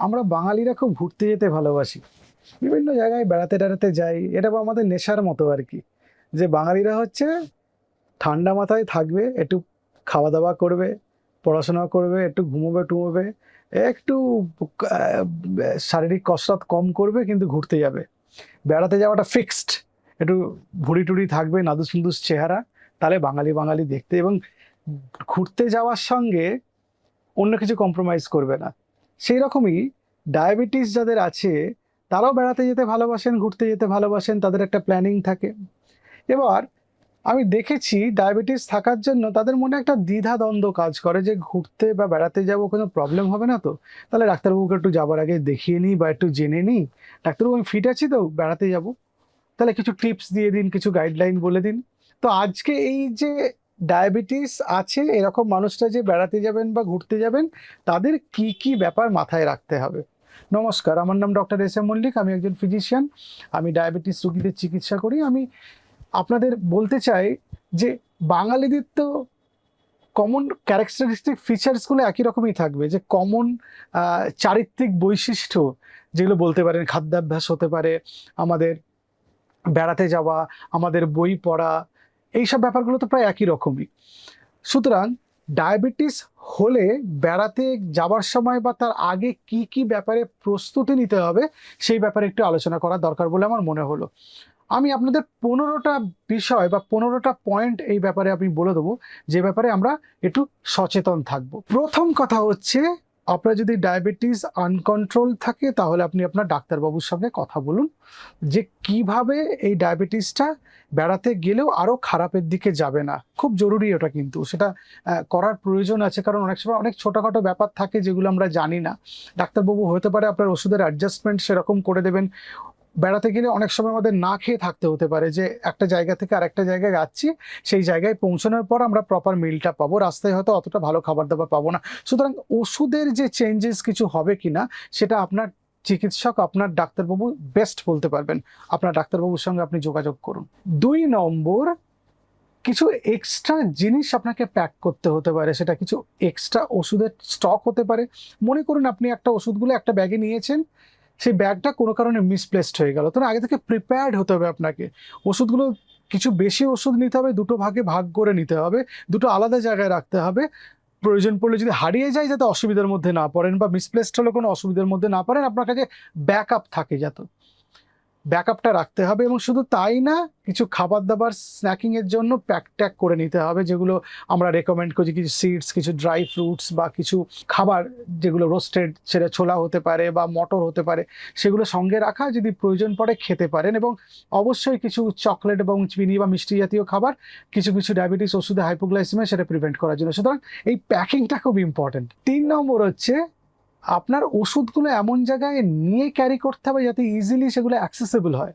আমরা বাঙালিরা খুব ঘুরতে যেতে ভালোবাসি। বিভিন্ন জায়গায় বেড়াতে টেড়াতে যাই, এটা বা আমাদের নেশার মতো আর কি। যে বাঙালিরা হচ্ছে ঠান্ডা মাথায় থাকবে, একটু খাওয়া দাওয়া করবে, পড়াশোনা করবে, একটু ঘুমোবে, টুমোবে, একটু শারীরিক কসরত কম করবে, কিন্তু ঘুরতে যাবে। বেড়াতে যাওয়াটা ফিক্সড একটু ভুড়ি টুড়ি থাকবে নাদুস নুদুস চেহারা, তাহলে বাঙালি বাঙালি দেখতে এবং ঘুরতে যাওয়ার সঙ্গে অন্য কিছু কম্প্রোমাইজ করবে না। সেই রকমই ডায়াবেটিস যাদের আছে, তারাও বেড়াতে যেতে ভালোবাসেন, ঘুরতে যেতে ভালোবাসেন, তাদের একটা প্ল্যানিং থাকে। এবার আমি দেখেছি ডায়াবেটিস থাকার জন্য তাদের মনে একটা দ্বিধা দ্বন্দ্ব কাজ করে যে ঘুরতে বা বেড়াতে যাব কোনো প্রবলেম হবে না তো? তাহলে ডাক্তারবাবুকে একটু যাবার আগে দেখিয়ে নিই বা একটু জেনে নিই। ডাক্তারবাবু, আমি ফিট আছি তো, বেড়াতে যাব। তাহলে কিছু টিপস দিয়ে দিন, কিছু গাইডলাইন বলে দিন। তো আজকে এই যে ডায়াবেটিস আছে এরকম মানুষরা যে বেড়াতে যাবেন বা ঘুরতে যাবেন, তাদের কি কি ব্যাপার মাথায় রাখতে হবে? নমস্কার, আমার নাম ডক্টর এস এম মল্লিক, আমি একজন ফিজিশিয়ান। আমি ডায়াবেটিস রোগীদের চিকিৎসা করি। আমি আপনাদের বলতে চাই যে বাঙালিদের তো কমন ক্যারেক্টারিস্টিক ফিচার্সগুলো একই রকমই থাকবে, যে কমন চারিত্রিক বৈশিষ্ট্য যেগুলো বলতে পারেন, খাদ্যাভ্যাস হতে পারে, আমাদের বেড়াতে যাওয়া, আমাদের বই পড়া এইসব ব্যাপারগুলো তো প্রায় একই রকমই। সুতরাং ডায়াবেটিস হলে বেড়াতে যাবার সময় বা তার আগে কি কি ব্যাপারে প্রস্তুতি নিতে হবে, সেই ব্যাপারে একটু আলোচনা করা দরকার বলে আমার মনে হলো। আমি আপনাদের পনেরোটা বিষয় বা পনেরোটা পয়েন্ট এই ব্যাপারে আমি বলে দেবো, যে ব্যাপারে আমরা একটু সচেতন থাকব। প্রথম কথা হচ্ছে আপনার যদি ডায়াবেটিস আনকন্ট্রোল থাকে, তাহলে আপনি আপনার ডাক্তারবাবুর সঙ্গে কথা বলুন যে কীভাবে এই ডায়াবেটিসটা বেড়াতে গেলেও আরও খারাপের দিকে যাবে না। খুব জরুরি ওটা কিন্তু। সেটা করার প্রয়োজন আছে। কারণ অনেক সময় অনেক ছোটোখাটো ব্যাপার থাকে যেগুলো আমরা জানি না। ডাক্তারবাবু হতে পারে আপনার ওষুধের অ্যাডজাস্টমেন্ট সেরকম করে দেবেন। বেড়াতে গেলে অনেক সময় আমাদের না খেয়ে থাকতে হতে পারে যে একটা জায়গা থেকে আরেকটা জায়গায় যাচ্ছি, সেই জায়গায় পৌঁছানোর পর আমরা প্রপার মিলটা পাবো। রাস্তায় হয়তো অতটা ভালো খাবার দাবার পাবো না। সুতরাং ওষুধের যে চেঞ্জেস কিছু হবে কিনা, সেটা আপনার চিকিৎসক, আপনার ডাক্তারবাবু বেস্ট বলতে পারবেন। আপনার ডাক্তারবাবুর সঙ্গে আপনি যোগাযোগ করুন। দুই নম্বর, কিছু এক্সট্রা জিনিস আপনাকে প্যাক করতে হতে পারে। সেটা কিছু এক্সট্রা ওষুধের স্টক হতে পারে। মনে করুন আপনি একটা ওষুধগুলো একটা ব্যাগে নিয়েছেন সেই ব্যাগটা কোনো কারণে মিসপ্লেসড হয়ে গেল। তাহলে আগে থেকে প্রিপেয়ার্ড হতে হবে আপনাকে। ওষুধগুলো কিছু বেশি ওষুধ নিতে হবে, দুটো ভাগে ভাগ করে নিতে হবে, দুটো আলাদা জায়গায় রাখতে হবে। প্রয়োজন পড়লে যদি হারিয়ে যায় যাতে অসুবিধার মধ্যে না পড়েন বা মিসপ্লেসড হলে কোনো অসুবিধার মধ্যে না পড়েন, আপনার কাছে ব্যাকআপ থাকে যাতে। ব্যাকআপটা রাখতে হবে এবং শুধু তাই না, কিছু খাবার দাবার স্ন্যাকিংয়ের জন্য প্যাক ট্যাক করে নিতে হবে, যেগুলো আমরা রেকমেন্ড করি, কিছু সিডস কিছু ড্রাই ফ্রুটস বা কিছু খাবার যেগুলো রোস্টেড সেটা ছোলা হতে পারে বা মটর হতে পারে, সেগুলো সঙ্গে রাখা, যদি প্রয়োজন পড়ে খেতে পারেন এবং অবশ্যই কিছু চকলেট এবং চিনি বা মিষ্টি জাতীয় খাবার, কিছু কিছু ডায়াবেটিস ওষুধে হাইপোগ্লাইসিমে সেটা প্রিভেন্ট করার জন্য। সুতরাং এই প্যাকিংটা খুব ইম্পর্টেন্ট তিন নম্বর হচ্ছে আপনার ওষুধগুলো এমন জায়গায় নিয়ে ক্যারি করতে হবে যাতে ইজিলি সেগুলো অ্যাক্সেসেবল হয়।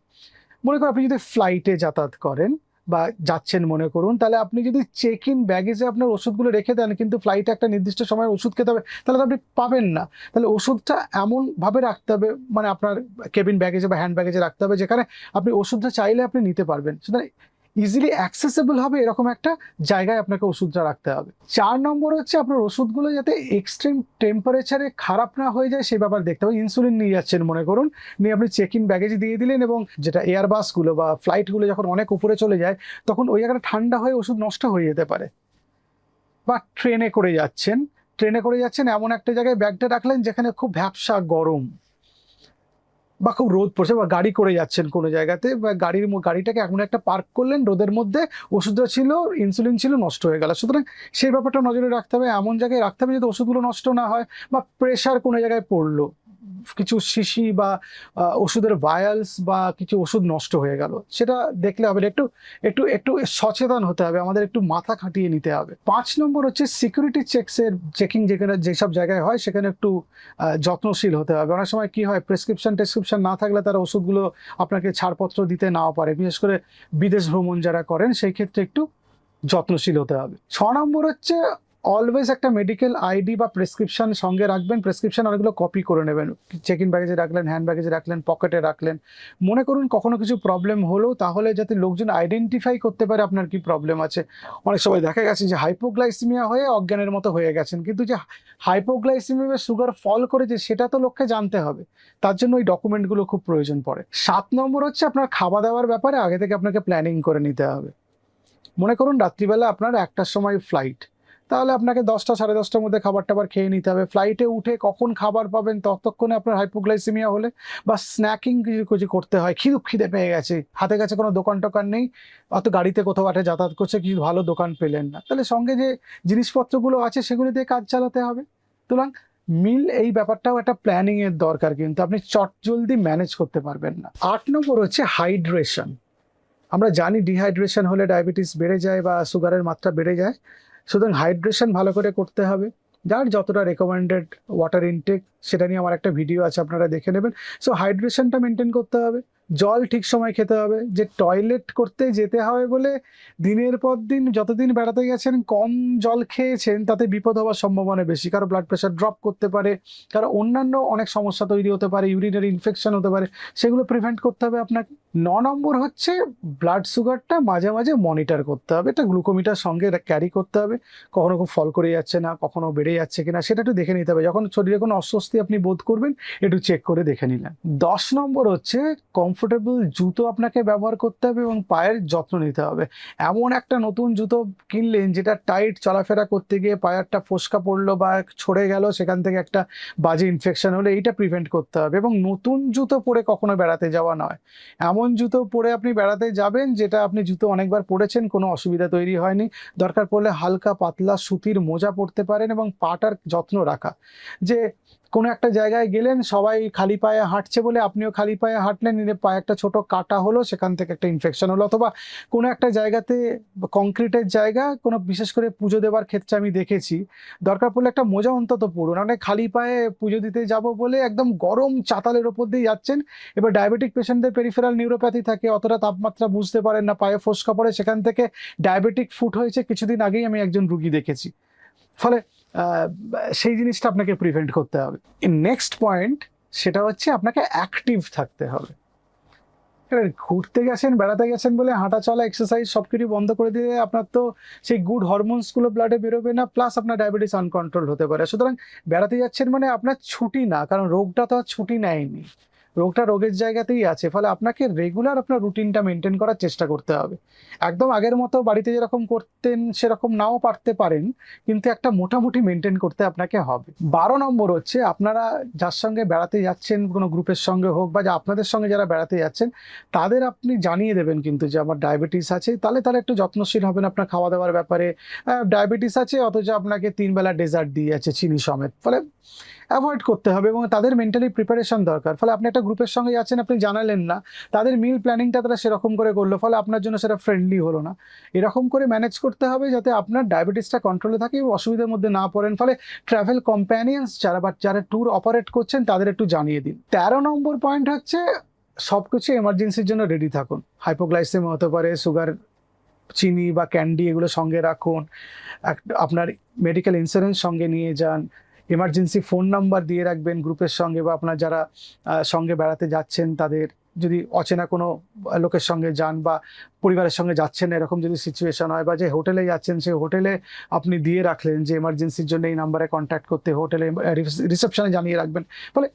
মনে করুন আপনি যদি ফ্লাইটে যাতায়াত করেন বা যাচ্ছেন মনে করুন, তাহলে আপনি যদি চেক ইন ব্যাগেজে আপনার ওষুধগুলো রেখে দেন, কিন্তু ফ্লাইটে একটা নির্দিষ্ট সময় ওষুধ খেতে হবে, তাহলে তো আপনি পাবেন না। তাহলে ওষুধটা এমনভাবে রাখতে হবে মানে আপনার কেবিন ব্যাগেজে বা হ্যান্ড ব্যাগেজে রাখতে হবে, যেখানে আপনি ওষুধটা চাইলে আপনি নিতে পারবেন। সুতরাং ইজিলি অ্যাক্সেসেবল হবে এরকম একটা জায়গায় আপনাকে ওষুধটা রাখতে হবে। চার নম্বর হচ্ছে আপনার ওষুধগুলো যাতে এক্সট্রিম টেম্পারেচারে খারাপ না হয়ে যায় সেই ব্যাপার দেখতে হবে। ইনসুলিন নিয়ে যাচ্ছেন মনে করুন, নিয়ে আপনি চেক ইন ব্যাগেজ দিয়ে দিলেন এবং যেটা এয়ারবাসগুলো বা ফ্লাইটগুলো যখন অনেক উপরে চলে যায়, তখন ওই জায়গাটা ঠান্ডা হয়ে ওষুধ নষ্ট হয়ে যেতে পারে। বা ট্রেনে করে যাচ্ছেন ট্রেনে করে যাচ্ছেন, এমন একটা জায়গায় ব্যাগটা রাখলেন যেখানে খুব ভ্যাবসা গরম। বা খুব রোদ পড়ছে বা গাড়ি করে যাচ্ছেন কোনো জায়গাতে, বা গাড়ির গাড়িটাকে এখন একটা পার্ক করলেন রোদের মধ্যে, ওষুধটা ছিল ইনসুলিন ছিল, নষ্ট হয়ে গেল। সুতরাং সেই ব্যাপারটা নজরে রাখতে হবে, এমন জায়গায় রাখতে হবে যদি ওষুধগুলো নষ্ট না হয় বা প্রেশার কোনো জায়গায় পড়ল। কিছু শিশি বা ওষুধের ভায়ালস বা কিছু ওষুধ নষ্ট হয়ে গেল। সেটা দেখলে হবে। একটু একটু একটু সচেতন হতে হবে, আমাদের একটু মাথা খাটিয়ে নিতে হবে। পাঁচ নম্বর হচ্ছে সিকিউরিটি চেকসের চেকিং যেখানে, যেসব জায়গায় হয়, সেখানে একটু যত্নশীল হতে হবে। অনেক সময় কি হয় প্রেসক্রিপশন টেসক্রিপশন না থাকলে তারা ওষুধগুলো আপনাকে ছাড়পত্র দিতে নাও পারে। বিশেষ করে বিদেশ ভ্রমণ যারা করেন, সেই ক্ষেত্রে একটু যত্নশীল হতে হবে। ছ নম্বর হচ্ছে অলওয়েজ একটা মেডিকেল আইডি বা প্রেসক্রিপশন সঙ্গে রাখবেন প্রেসক্রিপশন অনেকগুলো কপি করে নেবেন। চেক ইন ব্যাগেজে রাখলেন হ্যান্ড ব্যাগেজে রাখলেন পকেটে রাখলেন। মনে করুন কখনো কিছু প্রবলেম হলো, তাহলে যাতে লোকজন আইডেন্টিফাই করতে পারে আপনার কি প্রবলেম আছে। অনেক সময় দেখা গেছে যে হাইপোগ্লাইসিমিয়া হয়ে অজ্ঞানের মতো হয়ে গেছেন, কিন্তু যে হাইপোগ্লাইসিমিয়া সুগার ফল করেছে, সেটা তো লোককে জানতে হবে। তার জন্য ওই ডকুমেন্টগুলো খুব প্রয়োজন পড়ে। সাত নম্বর হচ্ছে আপনার খাওয়া দাওয়ার ব্যাপারে আগে থেকে আপনাকে প্ল্যানিং করে নিতে হবে। মনে করুন রাত্রিবেলা আপনার একটার সময় ফ্লাইট তাহলে আপনাকে দশটা সাড়ে দশটার মধ্যে খাবার টাবার খেয়ে নিতে হবে। ফ্লাইটে উঠে কখন খাবার পাবেন ততক্ষণে আপনার হাইপোগ্লাইসিমিয়া হলে বা স্ন্যাকিং কিছু কিছু করতে হয়। খিদে খিদে পেয়ে গেছে। হাতে কাছে কোনো দোকান টোকান নেই অত গাড়িতে কোথাও একটা যাতায়াত করছে, কিছু ভালো দোকান পেলেন না। তাহলে সঙ্গে যে জিনিসপত্রগুলো আছে সেগুলো দিয়ে কাজ চালাতে হবে। সুতরাং মিল এই ব্যাপারটাও একটা প্ল্যানিং এর দরকার কিন্তু আপনি চট জলদি ম্যানেজ করতে পারবেন না। আট নম্বর হচ্ছে হাইড্রেশন আমরা জানি ডিহাইড্রেশন হলে ডায়াবেটিস বেড়ে যায় বা সুগারের মাত্রা বেড়ে যায়। সুতরাং হাইড্রেশন ভালো করে করতে হবে। যার যতটা রেকমেন্ডেড ওয়াটার ইনটেক সেটা নিয়ে আমার একটা ভিডিও আছে, আপনারা দেখে নেবেন। সো হাইড্রেশনটা মেনটেন করতে হবে। জল ঠিক সময় খেতে হবে। যে টয়লেট করতে যেতে হবে বলে দিনের পর দিন যতদিন বেড়াতে গেছেন, কম জল খেয়েছেন, তাতে বিপদ হওয়ার সম্ভাবনা বেশি। কারও ব্লাড প্রেশার ড্রপ করতে পারে, কারও অন্যান্য অনেক সমস্যা তৈরি হতে পারে ইউরিনারি ইনফেকশন হতে পারে, সেগুলো প্রিভেন্ট করতে হবে আপনাকে। ন নম্বর হচ্ছে ব্লাড সুগারটা মাঝে মাঝে মনিটর করতে হবে। এটা গ্লুকোমিটার সঙ্গে ক্যারি করতে হবে। কখনো ফল করে যাচ্ছে না, কখনো বেড়ে যাচ্ছে কিনা, সেটা একটু দেখে নিতে হবে। যখন শরীরে কোনো অস্বস্তি আপনি বোধ করবেন, একটু চেক করে দেখে নিলেন। দশ নম্বর হচ্ছে কমফোর্টেবল জুতো আপনাকে ব্যবহার করতে হবে এবং পায়ের যত্ন নিতে হবে। এমন একটা নতুন জুতো কিনলেন যেটা টাইট চলাফেরা করতে গিয়ে পায়েরটা ফোসকা পড়ল বা ছড়ে গেল, সেখান থেকে একটা বাজে ইনফেকশন হলে এইটা প্রিভেন্ট করতে হবে। এবং নতুন জুতো পরে কখনো বেড়াতে যাওয়া নয়। এমন জুতো পরে আপনি বেড়াতে যাবেন, যেটা আপনি জুতো অনেকবার পরেছেন, কোনো অসুবিধা তৈরি হয়নি। দরকার পড়লে হালকা পাতলা সুতির মোজা পরতে পারেন এবং পাটার যত্ন রাখা। যে কোনো একটা জায়গায় গেলেন, সবাই খালি পায়ে হাঁটছে বলে আপনিও খালি পায়ে হাঁটলেন নিলে পায়ে একটা ছোট কাটা হলো, সেখান থেকে একটা ইনফেকশন হলো, অথবা কোনো একটা জায়গাতে কংক্রিটের জায়গা, কোনো বিশেষ করে পুজো দেওয়ার ক্ষেত্রে আমি দেখেছি, দরকার পড়লে একটা মোজা অন্তত পড়ুন মানে খালি পায়ে পুজো দিতে যাব বলে একদম গরম চাতালের ওপর দিয়ে যাচ্ছেন, এবার ডায়াবেটিক পেশেন্টদের পেরিফেরাল নিউরোপ্যাথি থাকে, অতটা তাপমাত্রা বুঝতে পারেন না, পায়ে ফোসকা পড়ে, সেখান থেকে ডায়াবেটিক ফুট হয়েছে, কিছুদিন আগেই আমি একজন রুগী দেখেছি, ফলে সেই জিনিসটা আপনাকে প্রিভেন্ট করতে হবে। নেক্সট পয়েন্ট সেটা হচ্ছে আপনাকে অ্যাক্টিভ থাকতে হবে। ঘুরতে গেছেন, বেড়াতে গেছেন বলে হাঁটা চলা এক্সারসাইজ সব কিছু বন্ধ করে দিলে আপনার তো সেই গুড হরমোনসগুলো ব্লাডে বেরোবে না প্লাস আপনার ডায়াবেটিস আনকন্ট্রোল হতে পারে। সুতরাং বেড়াতে যাচ্ছেন মানে আপনার ছুটি না, কারণ রোগটা তো আর ছুটি নেয়নি। রোগটা রোগের জায়গাতেই আছে। ফলে আপনাকে রেগুলার আপনার রুটিনটা মেনটেন করার চেষ্টা করতে হবে। একদম আগের মতো বাড়িতে যেরকম করতেন, সেরকম নাও পারতে পারেন, কিন্তু একটা মোটামুটি মেনটেন করতে আপনাকে হবে। বারো নম্বর হচ্ছে, আপনারা যার সঙ্গে বেড়াতে যাচ্ছেন, কোনো গ্রুপের সঙ্গে হোক বা যা আপনাদের সঙ্গে যারা বেড়াতে যাচ্ছেন, তাদের আপনি জানিয়ে দেবেন কিন্তু যে আমার ডায়াবেটিস আছে, তাহলে তাহলে একটু যত্নশীল হবেন আপনার খাওয়া দাওয়ার ব্যাপারে ডায়াবেটিস আছে, অথচ আপনাকে তিন বেলা ডেজার্ট দিয়ে যাচ্ছে চিনি সমেত। ফলে অ্যাভয়েড করতে হবে এবং তাদের মেন্টালি প্রিপারেশন দরকার। ফলে আপনি একটা গ্রুপের সঙ্গে যাচ্ছেন আপনি জানালেন না, তাদের মিল প্ল্যানিংটা তারা সেরকম করে করল, ফলে আপনার জন্য সেটা ফ্রেন্ডলি হলো না। এরকম করে ম্যানেজ করতে হবে যাতে আপনার ডায়াবেটিসটা কন্ট্রোলে থাকে এবং অসুবিধার মধ্যে না পড়েন। ফলে ট্রাভেল কম্প্যানিয়ন্স যারা বা যারা ট্যুর অপারেট করছেন, তাদের একটু জানিয়ে দিন। তেরো নম্বর পয়েন্ট হচ্ছে সব কিছু এমার্জেন্সির জন্য রেডি থাকুন। হাইপোগ্লাইসেমি হতে পারে সুগার চিনি বা ক্যান্ডি এগুলো সঙ্গে রাখুন। আপনার মেডিকেল ইন্স্যুরেন্স সঙ্গে নিয়ে যান। এমার্জেন্সি ফোন নাম্বার দিয়ে রাখবেন গ্রুপের সঙ্গে বা আপনার যারা সঙ্গে বেড়াতে যাচ্ছেন তাদের যদি অচেনা কোনো লোকের সঙ্গে যান বা পরিবারের সঙ্গে যাচ্ছেন এরকম যদি সিচুয়েশন হয় বা যে হোটেলে যাচ্ছেন সেই হোটেলে আপনি দিয়ে রাখলেন যে এমার্জেন্সির জন্য এই নাম্বারে কন্ট্যাক্ট করতে হোটেলে রিসেপশনে জানিয়ে রাখবেন। ফলে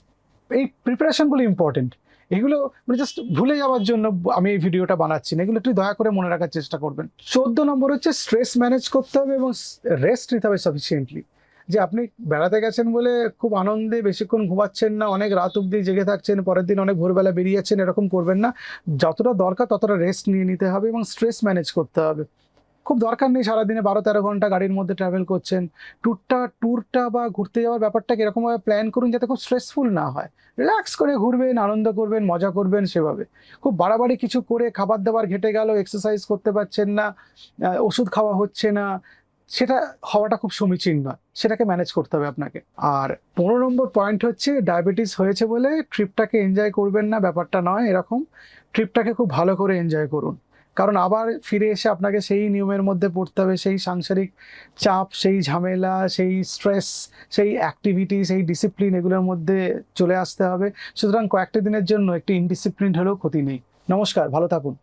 এই প্রিপারেশনগুলো ইম্পর্টেন্ট এগুলো মানে জাস্ট ভুলে যাওয়ার জন্য আমি এই ভিডিওটা বানাচ্ছি না। এগুলো একটু দয়া করে মনে রাখার চেষ্টা করবেন। চোদ্দ নম্বর হচ্ছে স্ট্রেস ম্যানেজ করতে হবে এবং রেস্ট নিতে হবে সাফিসিয়েন্টলি যে আপনি বেড়াতে গেছেন বলে খুব আনন্দে বেশিক্ষণ ঘুমাচ্ছেন না, অনেক রাত অবধি জেগে থাকছেন, পরের দিন অনেক ভোরবেলা বেরিয়ে যাচ্ছেন এরকম করবেন না। যতটা দরকার ততটা রেস্ট নিয়ে নিতে হবে এবং স্ট্রেস ম্যানেজ করতে হবে। খুব দরকার নেই সারাদিনে বারো তেরো ঘণ্টা গাড়ির মধ্যে ট্রাভেল করছেন। ট্যুরটা ট্যুরটা বা ঘুরতে যাওয়ার ব্যাপারটাকে এরকমভাবে প্ল্যান করুন যাতে খুব স্ট্রেসফুল না হয়। রিল্যাক্স করে ঘুরবেন, আনন্দ করবেন, মজা করবেন সেভাবে। খুব বাড়াবাড়ি কিছু করে খাবার দাবার ঘেটে গেল এক্সারসাইজ করতে পারছেন না ওষুধ খাওয়া হচ্ছে না সেটা হওয়াটা খুব সমীচীন নয়, সেটাকে ম্যানেজ করতে হবে আপনাকে। আর পনেরো নম্বর পয়েন্ট হচ্ছে ডায়াবেটিস হয়েছে বলে ট্রিপটাকে এনজয় করবেন না, ব্যাপারটা নয় এরকম। ট্রিপটাকে খুব ভালো করে এনজয় করুন। কারণ আবার ফিরে এসে আপনাকে সেই নিয়মের মধ্যে পড়তে হবে, সেই সাংসারিক চাপ, সেই ঝামেলা, সেই স্ট্রেস সেই অ্যাক্টিভিটি সেই ডিসিপ্লিন এগুলোর মধ্যে চলে আসতে হবে। সুতরাং কয়েকটা দিনের জন্য একটি ইনডিসিপ্লিন হলেও ক্ষতি নেই। নমস্কার, ভালো থাকুন।